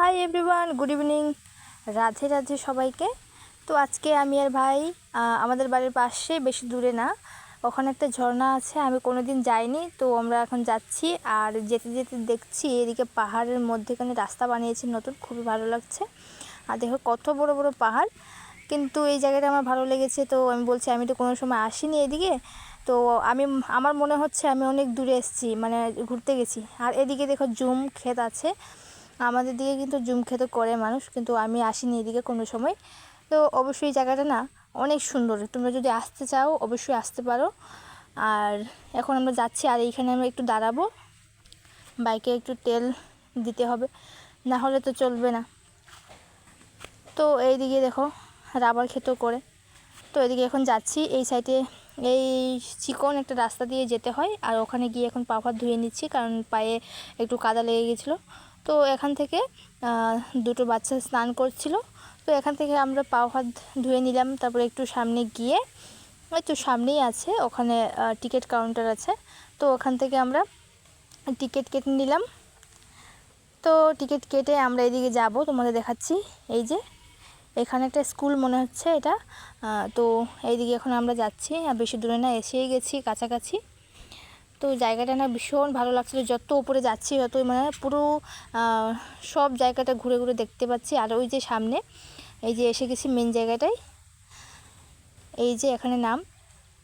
Hi everyone good evening Radhe Radhe সবাইকে। তো আজকে আমি আর ভাই আমাদের বাড়ির পাশে, বেশি দূরে না, ওখানে একটা ঝর্ণা আছে, আমি কোনো দিন যাইনি, তো আমরা এখন যাচ্ছি, আর যেতে যেতে দেখছি এদিকে পাহাড়ের মধ্যেখানে রাস্তা বানিয়েছে নতুন, খুবই ভালো লাগছে। আর দেখো কত বড় বড় পাহাড়, কিন্তু এই জায়গাটা আমার ভালো লেগেছে, তো আমি বলছি আমি তো কোনো সময় আসিনি এদিকে, তো আমি, আমার মনে হচ্ছে আমি অনেক দূরে এসেছি মানে ঘুরতে গেছি। আর এদিকে দেখো জুম ক্ষেত আছে আমাদের দিকে কিন্তু জুম খেতে করে মানুষ, কিন্তু আমি আসিনি এদিকে কোনো সময়। তো অবশ্যই এই জায়গাটা না অনেক সুন্দর। তোমরা যদি আসতে চাও, অবশ্যই আসতে পারো। আর এখন আমরা যাচ্ছি, আর এইখানে আমরা একটু দাঁড়াবো। বাইকে একটু তেল দিতে হবে, না হলে তো চলবে না। তো এইদিকে দেখো, রাবার খেতেও করে। তো এদিকে এখন যাচ্ছি, এই সাইডে এই চিকন একটা রাস্তা দিয়ে যেতে হয়। আর ওখানে গিয়ে এখন পা ধুয়ে নিচ্ছি, কারণ পায়ে একটু কাদা লেগে গেছিল। তো এখান থেকে দুটো বাচ্চা স্নান করছিল। তো এখান থেকে আমরা পা হাত ধুয়ে নিলাম, তারপরে একটু সামনে গিয়ে তো সামনেই আছে, ওখানে টিকিট কাউন্টার আছে। তো ওখান থেকে আমরা টিকিট কেটে নিলাম। তো টিকিট কেটে আমরা এদিকে যাব, তোমাদের দেখাচ্ছি। এই যে, এখানে একটা স্কুল মনে হচ্ছে এটা। তো এইদিকে এখন আমরা যাচ্ছি, আর বেশি দূরে না, এসেই গেছি কাছাকাছি। তো জায়গাটা না ভীষণ ভালো লাগছিল। যত উপরে যাচ্ছি ততই মানে পুরো সব জায়গাটা ঘুরে ঘুরে দেখতে পাচ্ছি। আর ওই যে সামনে, এই যে এসে গেছি মেন জায়গাটায়, এই যে এখানে নাম।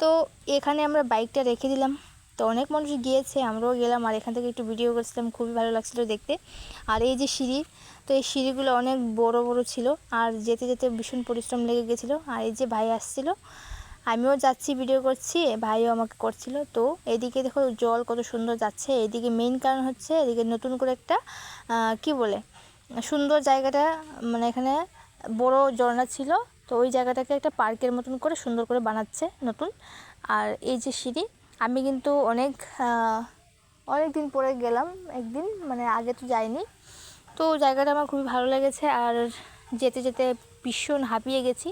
তো এখানে আমরা বাইকটা রেখে দিলাম। তো অনেক মানুষ গিয়েছে, আমরাও গেলাম। আর এখান থেকে একটু ভিডিও করছিলাম, খুবই ভালো লাগছিল দেখতে। আর এই যে সিঁড়ি, তো এই সিঁড়িগুলো অনেক বড় বড় ছিল। আর যেতে যেতে ভীষণ পরিশ্রম লেগে গেছিল। আর এই যে ভাই আসছিল আমিও যাচ্ছি ভিডিও করছি, ভাইও আমাকে করছিল। তো এদিকে দেখো জল কত সুন্দর যাচ্ছে। এদিকে মেইন কারণ হচ্ছে এদিকে নতুন করে একটা কি বলে, সুন্দর জায়গাটা মানে এখানে বড় ঝর্ণা ছিল। তো ওই জায়গাটাকে একটা পার্কের মতন করে সুন্দর করে বানাচ্ছে নতুন। আর এই যে সিঁড়ি, আমি কিন্তু অনেক অনেক দিন পরে গেলাম একদিন মানে আগে তো যাইনি। তো জায়গাটা আমার খুবই ভালো লেগেছে। আর যেতে যেতে ভীষণ হাঁপিয়ে গেছি।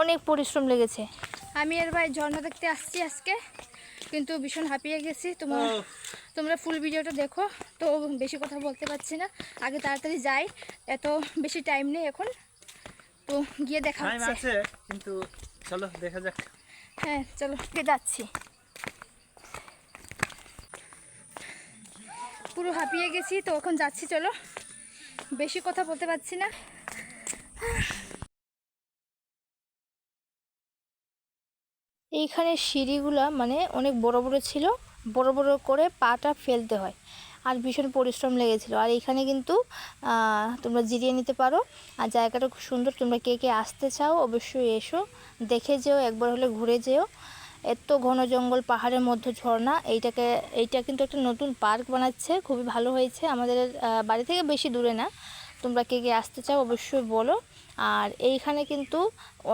অনেক পরিশ্রম লেগেছে। আমি আর ভাই ঝর্ণা দেখতে আসছি আজকে কিন্তু ভীষণ হাঁপিয়ে গেছি। তোমার তোমরা ফুল ভিডিওটা দেখো তো বেশি কথা বলতে পারছি না। আগে তাড়াতাড়ি যাই এত বেশি টাইম নেই এখন। তো গিয়ে দেখা হচ্ছে। আছে কিন্তু চলো দেখা যাক। হ্যাঁ চলো যাচ্ছি। পুরো হাঁপিয়ে গেছি তো এখন যাচ্ছি চলো। বেশি কথা বলতে পারছি না। এইখানে সিঁড়িগুলা মানে অনেক বড় বড় ছিল, বড় বড় করে পাটা ফেলতে হয় আর ভীষণ পরিশ্রম লেগেছিল। আর এখানে কিন্তু তোমরা জিরিয়ে নিতে পারো আর জায়গাটা খুব সুন্দর। তোমরা কে কে আসতে চাও অবশ্যই এসো, দেখে যেও, একবার হলে ঘুরে যেও। এত ঘন জঙ্গল, পাহাড়ের মধ্যে ঝর্ণা, এইটাকে, এইটা কিন্তু একটা নতুন পার্ক বানাচ্ছে, খুবই ভালো হয়েছে। আমাদের বাড়ি থেকে বেশি দূরে না। তোমরা কে কে আসতে চাও অবশ্যই বলো। আর এইখানে কিন্তু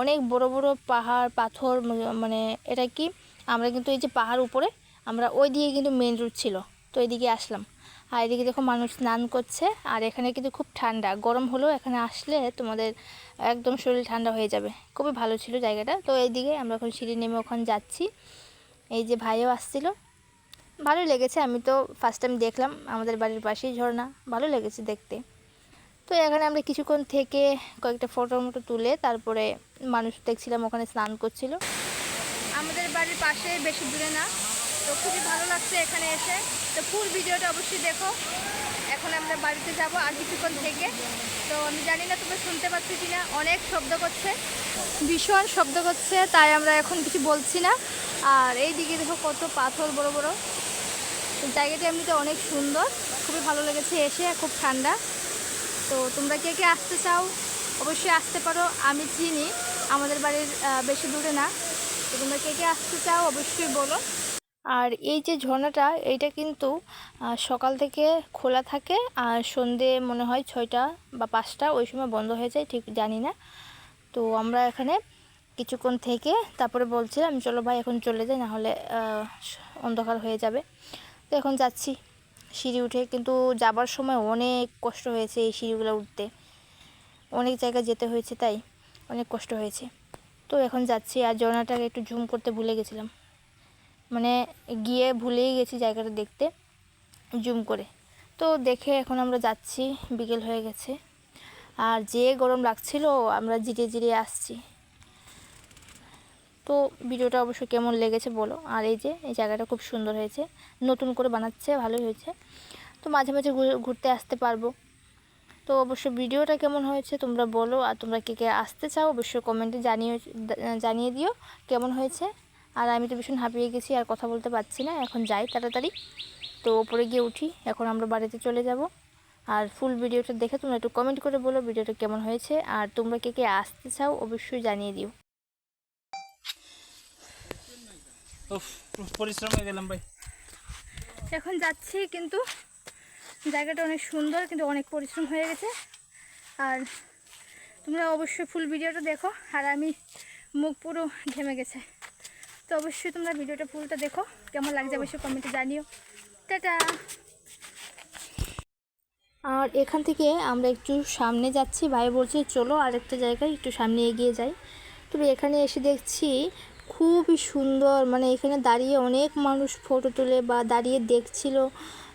অনেক বড় বড় পাহাড়, পাথর মানে এটা কি? আমরা কিন্তু এই যে পাহাড় উপরে, আমরা ওই দিকে কিন্তু মেন রুট ছিল। তো এদিকে আসলাম। আর এদিকে দেখো মানুষ স্নান করছে, আর এখানে কিন্তু খুব ঠান্ডা। গরম হলেও এখানে আসলে তোমাদের একদম শরীর ঠান্ডা হয়ে যাবে। খুবই ভালো ছিল জায়গাটা। তো এইদিকে আমরা এখন সিঁড়ি নেমে ওখানে যাচ্ছি। এই যে ভাইও আসছিল। ভালোই লেগেছে। আমি তো ফার্স্ট টাইম দেখলাম। আমাদের বাড়ির পাশেই ঝর্ণা। ভালো লেগেছে দেখতে। তো এখানে আমরা কিছুক্ষণ থেকে কয়েকটা ফটোর মতো তুলে তারপরে মানুষ দেখছিলাম, ওখানে স্নান করছিল। আমাদের বাড়ির পাশে বেশি দূরে না, তো খুবই ভালো লাগছে এখানে এসে। তো ফুল ভিডিওটা অবশ্যই দেখো। এখন আমরা বাড়িতে যাব আর কিছুক্ষণ থেকে। তো আমি জানি না তোমরা শুনতে পাচ্ছ কি না অনেক শব্দ করছে, ভীষণ শব্দ করছে, তাই আমরা এখন কিছু বলছি না। আর এই দিকে দেখো কত পাথর বড় বড়। জায়গাটি এমনিতে অনেক সুন্দর, খুবই ভালো লেগেছে এসে, খুব ঠান্ডা। তো তোমরা কে কে আসতে চাও, অবশ্যই আসতে পারো। আমি চিনি, আমাদের বাড়ির বেশি দূরে না। তো তোমরা কে কে আসতে চাও, অবশ্যই বলো। আর এই যে ঝর্ণাটা, এইটা কিন্তু সকাল থেকে খোলা থাকে, আর সন্ধে মনে হয় ছয়টা বা পাঁচটা, ওই সময় বন্ধ হয়ে যায়, ঠিক জানি না। তো আমরা এখানে কিছুক্ষণ থেকে তারপরে বলছিলাম, চলো ভাই, এখন চলে যাই, নাহলে অন্ধকার হয়ে যাবে। তো এখন যাচ্ছি। সিঁড়ি উঠে, কিন্তু যাবার সময় অনেক কষ্ট হয়েছে এই সিঁড়িগুলো উঠতে। অনেক জায়গায় যেতে হয়েছে তাই অনেক কষ্ট হয়েছে। তো এখন যাচ্ছি আর ঝর্ণাটাকে একটু জুম করতে ভুলে গেছিলাম। মানে গিয়ে ভুলেই গেছি জায়গাটা দেখতে জুম করে। তো দেখে এখন আমরা যাচ্ছি, বিকেল হয়ে গেছে। আর যে গরম লাগছিল, আমরা জিরে জিরে আসছি। তো ভিডিওটা অবশ্যই কেমন লেগেছে বলো। আর এই যে, এই জায়গাটা খুব সুন্দর হয়েছে। নতুন করে বানাচ্ছে, ভালোই হয়েছে। তো মাঝে মাঝে ঘুরে- ঘুরতে আসতে পারব। তো অবশ্য ভিডিওটা কেমন হয়েছে তোমরা বলো, আর তোমরা কে কে আসতে চাও অবশ্যই কমেন্টে জানিয়ে জানিয়ে দিও কেমন হয়েছে। আর আমি তো ভীষণ হাঁপিয়ে গেছি, আর কথা বলতে পারছি না। এখন যাই তাড়াতাড়ি। তো ওপরে গিয়ে উঠি, এখন আমরা বাড়িতে চলে যাব। আর ফুল ভিডিওটা দেখে তোমরা একটু কমেন্ট করে বলো ভিডিওটা কেমন হয়েছে। আর তোমরা কে কে আসতে চাও অবশ্যই জানিয়ে দিও। পরিশ্রম হয়ে গেলাম ভাই। এখন যাচ্ছি কিন্তু জায়গাটা অনেক সুন্দর কিন্তু অনেক পরিশ্রম হয়ে গেছে। আর তোমরা অবশ্যই ফুল ভিডিওটা দেখো আর আমি মুখ পুরো ঘেমে গেছে। তো অবশ্যই তোমরা ভিডিওটা ফুলটা দেখো কেমন লাগছে অবশ্যই কমেন্টে জানিও। টাটা! আর এখান থেকে আমরা একটু সামনে যাচ্ছি ভাই বলছে চলো আরেকটা জায়গায় একটু সামনে এগিয়ে যাই। তবে এখানে এসে দেখছি খুবই সুন্দর। মানে এখানে দাঁড়িয়ে অনেক মানুষ ফটো তোলে বা দাঁড়িয়ে দেখছিল।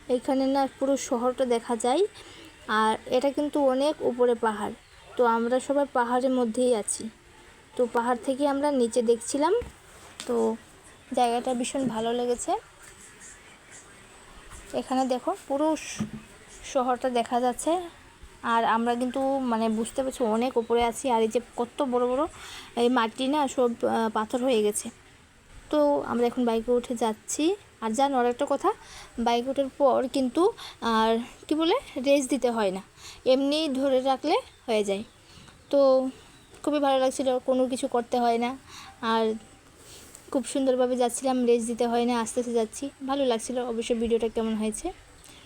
এখানে না পুরো শহরটা দেখা যায়। আর এটা কিন্তু অনেক উপরে পাহাড়। তো আমরা সবাই পাহাড়ের মধ্যেই আছি। তো পাহাড় থেকে আমরা নিচে দেখছিলাম। তো জায়গাটা ভীষণ ভালো লেগেছে। এখানে দেখো পুরো শহরটা দেখা যাচ্ছে। আর আমরা কিন্তু মানে বুঝতে পারছি, অনেক উপরে আছি আর এই যে কত বড় বড় এই মাটি না সব পাথর হয়ে গেছে। তো আমরা এখন বাইকে উঠে যাচ্ছি। আর জানো আর একটা কথা, বাইকে ওঠার পর কিন্তু আর কি বলে রেস দিতে হয় না। এমনি ধরে রাখলে হয়ে যায়। তো খুবই ভালো লাগছিল, কোনো কিছু করতে হয় না। আর খুব সুন্দরভাবে যাচ্ছিলাম রেস দিতে হয় না, আস্তে আস্তে যাচ্ছি। ভালো লাগছিল, অবশ্যই ভিডিওটা কেমন হয়েছে,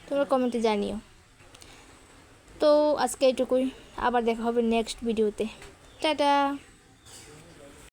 তোমরা কমেন্টে জানিও। তো আজকে এটুকুই আবার দেখা হবে নেক্সট ভিডিওতে টাটা!